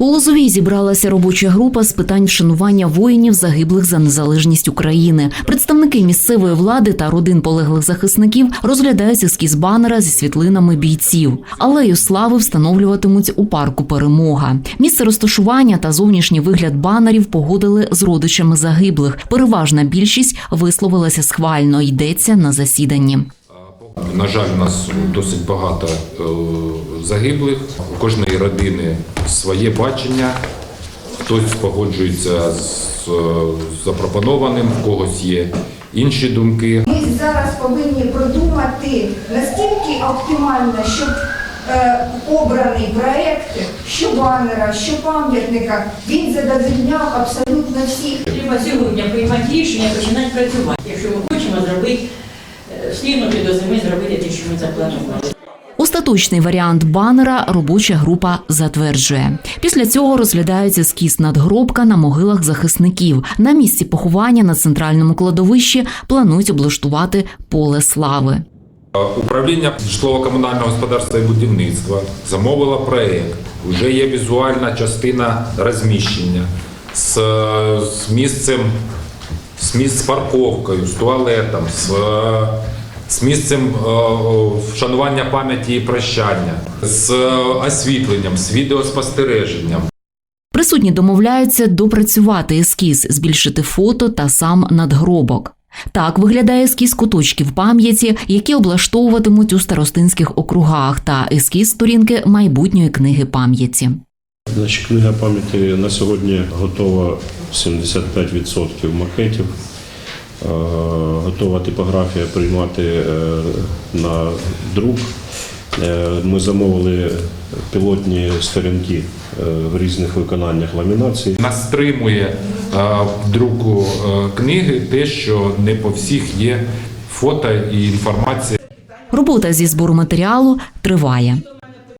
У Лозовій зібралася робоча група з питань вшанування воїнів, загиблих за незалежність України. Представники місцевої влади та родин полеглих захисників розглядають ескіз банера зі світлинами бійців. Алею слави встановлюватимуть у парку Перемога. Місце розташування та зовнішній вигляд банерів погодили з родичами загиблих. Переважна більшість висловилася схвально. Йдеться на засіданні. На жаль, у нас досить багато е, загиблих. У кожної родини своє бачення. Хтось погоджується з е, запропонованим, в когось є інші думки. Ми зараз повинні продумати настільки оптимально, щоб е, обраний проект, що банера, що пам'ятника, він задовольняв абсолютно всіх. Треба сьогодні приймати рішення, починати працювати. Якщо ми хочемо зробити, встигнути до зими зробити те, що ми запланували. Остаточний варіант банера робоча група затверджує. Після цього розглядається ескіз надгробка на могилах захисників. На місці поховання на центральному кладовищі планують облаштувати поле слави. Е, Управління житлово-комунального господарства і будівництва замовило проєкт. Вже є візуальна частина розміщення з, е, з місцем, з місць з парковкою, з туалетом, з, е, з місцем е, вшанування пам'яті і прощання, з е, освітленням, з відеоспостереженням. Присутні домовляються допрацювати ескіз, збільшити фото та сам надгробок. Так виглядає ескіз куточків пам'яті, які облаштовуватимуть у старостинських округах, та ескіз сторінки майбутньої книги пам'яті. Значить, книга пам'яті на сьогодні готова 75% макетів. Е, Готова типографія приймати е, на друк. Е, Ми замовили пілотні сторінки в різних виконаннях ламінації. Нас стримує в друку книги те, що не по всіх є фото і інформація. Робота зі збору матеріалу триває.